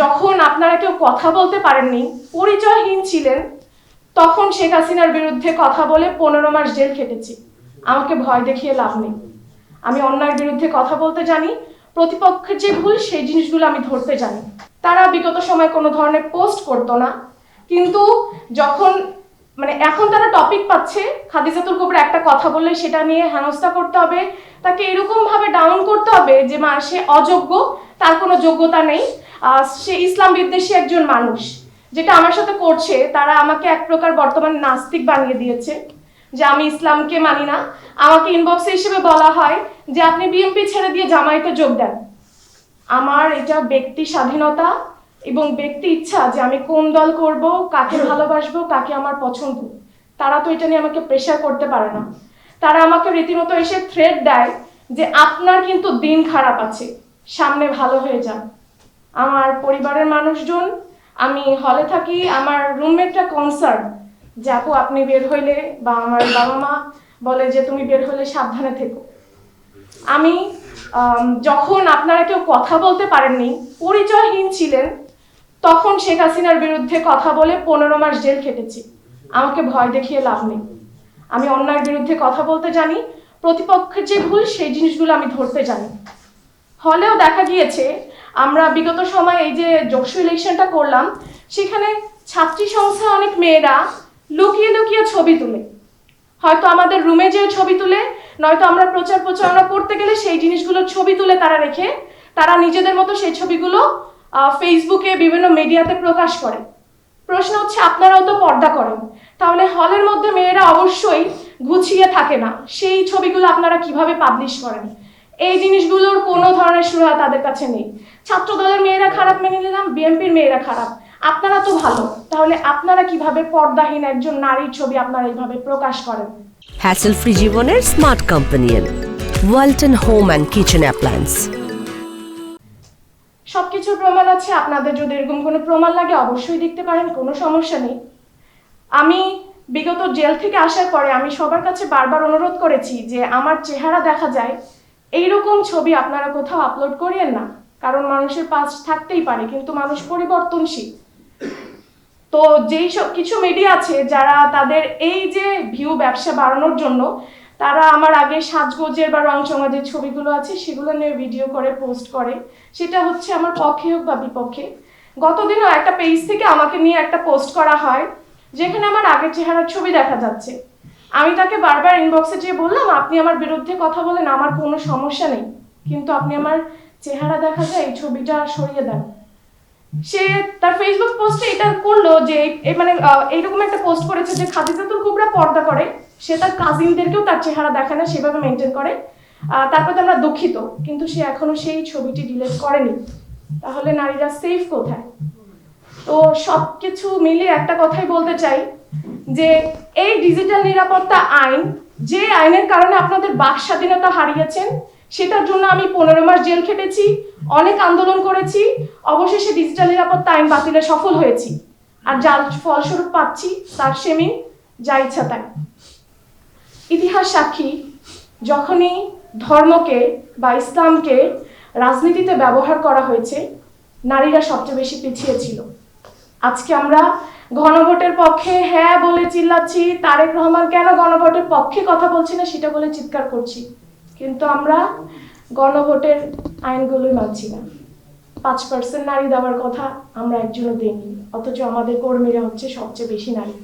যখন আপনারা কেউ কথা বলতে পারেননি, পরিচয়হীন ছিলেন, তখন শেখ হাসিনার বিরুদ্ধে কথা বলে পনেরো মাস জেল খেটেছি। আমাকে ভয় দেখিয়ে লাভ নেই। আমি অন্যায়ের বিরুদ্ধে কথা বলতে জানি, প্রতিপক্ষের যে ভুল, সেই জিনিসগুলো আমি ধরতে জানি। তারা বিগত সময় কোনো ধরনের পোস্ট করতো না। কিন্তু যখন মানে এখন তারা টপিক পাচ্ছে, খাদিজাতুল কুবরা একটা কথা বললে সেটা নিয়ে হেনস্থা করতে হবে, তাকে এরকমভাবে ডাউন করতে হবে যে সে অযোগ্য, তার কোনো যোগ্যতা নেই। সে ইসলাম বিদ্বেষী একজন মানুষ যেটা আমার সাথে করছে, তারা আমাকে এক প্রকার বর্তমান নাস্তিক বানিয়ে দিয়েছে যে আমি ইসলামকে মানি না। আমাকে ইনবক্সে হিসেবে বলা হয় যে আপনি বিএমপি ছেড়ে দিয়ে জামায়াতে যোগ দেন। আমার এটা ব্যক্তি স্বাধীনতা এবং ব্যক্তি ইচ্ছা যে আমি কোন দল করব, কাকে ভালোবাসবো, কাকে আমার পছন্দ। তারা তো এটা নিয়ে আমাকে প্রেশার করতে পারে না। তারা আমাকে রীতিমতো এসে থ্রেড দেয় যে আপনার কিন্তু দিন খারাপ আছে, সামনে ভালো হয়ে যান। আমার পরিবারের মানুষজন, আমি হলে থাকি, আমার রুমমেটটা কনসার্ন যে, আপু, আপনি বের হইলে বা আমার বাবা মা বলে যে, তুমি বের হলে সাবধানে থেকো। আমি, যখন আপনারা কেউ কথা বলতে পারেননি, পরিচয়হীন ছিলেন, তখন শেখ হাসিনার বিরুদ্ধে কথা বলে পনেরো মাস জেল খেটেছি। আমাকে ভয় দেখিয়ে লাভ নেই। আমি অন্যায়ের বিরুদ্ধে কথা বলতে জানি, প্রতিপক্ষের যে ভুল, সেই জিনিসগুলো আমি ধরতে জানি। হলেও দেখা গিয়েছে আমরা বিগত সময় এই যে যক্ষু ইলেকশনটা করলাম, সেখানে ছাত্রী সংস্থায় অনেক মেয়েরা লুকিয়ে লুকিয়ে ছবি তুলে। হয়তো আমাদের রুমে যে ছবি তুলে, নয়তো আমরা প্রচার প্রচারণা করতে গেলে সেই জিনিসগুলোর ছবি তুলে তারা রেখে, তারা নিজেদের মতো সেই ছবিগুলো ফেসবুকে বিভিন্ন মিডিয়াতে প্রকাশ করে। প্রশ্ন হচ্ছে, আপনারাও তো পর্দা করেন। তাহলে হলের মধ্যে মেয়েরা অবশ্যই গুছিয়ে থাকে না। সেই ছবিগুলো আপনারা কীভাবে পাবলিশ করেন? এই জিনিসগুলোর কোনো ধরনের সুরা তাদের কাছে নেই। ছাত্র দলের মেয়েরা খারাপ মেনে নিলাম বিএনপির মেয়েরা খারাপ। আপনারা তো ভালো তাহলে আপনারা কীভাবে পর্দাহীন একজন নারীর ছবি আপনারা এইভাবে প্রকাশ করেন? হ্যাসেল ফ্রি জীবনের smart companion Walton home and kitchen appliance সবকিছুর প্রমাণ আছে আপনাদের যদি এরকম কোনো প্রমাণ লাগে অবশ্যই দেখতে পারেন কোনো সমস্যা নেই। আমি বিগত জেল থেকে আসার পরে আমি সবার কাছে বারবার অনুরোধ করেছি যে আমার চেহারা দেখা যায় এইরকম ছবি আপনারা কোথাও আপলোড করিয়েন না। কারণ মানুষের পাস থাকতেই পারে, কিন্তু মানুষ পরিবর্তনশীল। তো যেই সব, কিছু মিডিয়া আছে যারা তাদের এই যে ভিউ ব্যবসা বাড়ানোর জন্য, তারা আমার আগে সাজগোজের বা রং সমাজের ছবিগুলো আছে, সেগুলো নিয়ে ভিডিও করে পোস্ট করে। সেটা হচ্ছে আমার পক্ষে হোক বা বিপক্ষে। গতদিনও একটা পেজ থেকে আমাকে নিয়ে একটা পোস্ট করা হয়, যেখানে আমার আগের চেহারার ছবি দেখা যাচ্ছে। আমি তাকে বারবার ইনবক্সে যেয়ে বললাম, আপনি আমার বিরুদ্ধে কথা বলেন, আমার কোনো সমস্যা নেই। কিন্তু আপনি আমার চেহারা দেখা যায়, এই ছবিটা সরিয়ে দেন। সে তার ফেসবুক পোস্টে এটা করল যে এই- মানে এইরকম একটা পোস্ট করেছে যে খাদিজাতুল কুবরা পর্দা করে। সে তার কাজিনদেরকেও তার চেহারা দেখায় না, সেভাবে মেনটেন করে। তারপর তো আমরা দুঃখিত, কিন্তু সে এখনও সেই ছবিটি ডিলিট করেনি। তাহলে নারীরা সেফ কোথায়? তো সব কিছু মিলিয়ে একটা কথাই বলতে চাই যে এই ডিজিটাল নিরাপত্তা আইন, যে আইনের কারণে আপনাদের বাক স্বাধীনতা হারিয়েছেন, সেটার জন্য আমি পনেরো মাস জেল খেটেছি, অনেক আন্দোলন করেছি, অবশেষে ডিজিটাল নিরাপত্তা আইন বাতিলে সফল হয়েছি। আর যার ফলস্বরূপ পাচ্ছি, তার সেমি, যা ইচ্ছা তাই। ইতিহাস সাক্ষী, যখনই ধর্মকে বা ইসলামকে রাজনীতিতে ব্যবহার করা হয়েছে, নারীরা সবচেয়ে বেশি পিছিয়ে ছিল। আজকে আমরা গণভোটের পক্ষে হ্যাঁ বলে চিল্লাচ্ছি, তারেক রহমান কেন গণভোটের পক্ষে কথা বলছি না সেটা বলে চিৎকার করছি। কিন্তু আমরা গণভোটের আইনগুলোই মানছি না। পাঁচ পার্সেন্ট নারী দেওয়ার কথা আমরা একজনও দিইনি, অথচ আমাদের কর্মীরা হচ্ছে সবচেয়ে বেশি নারী।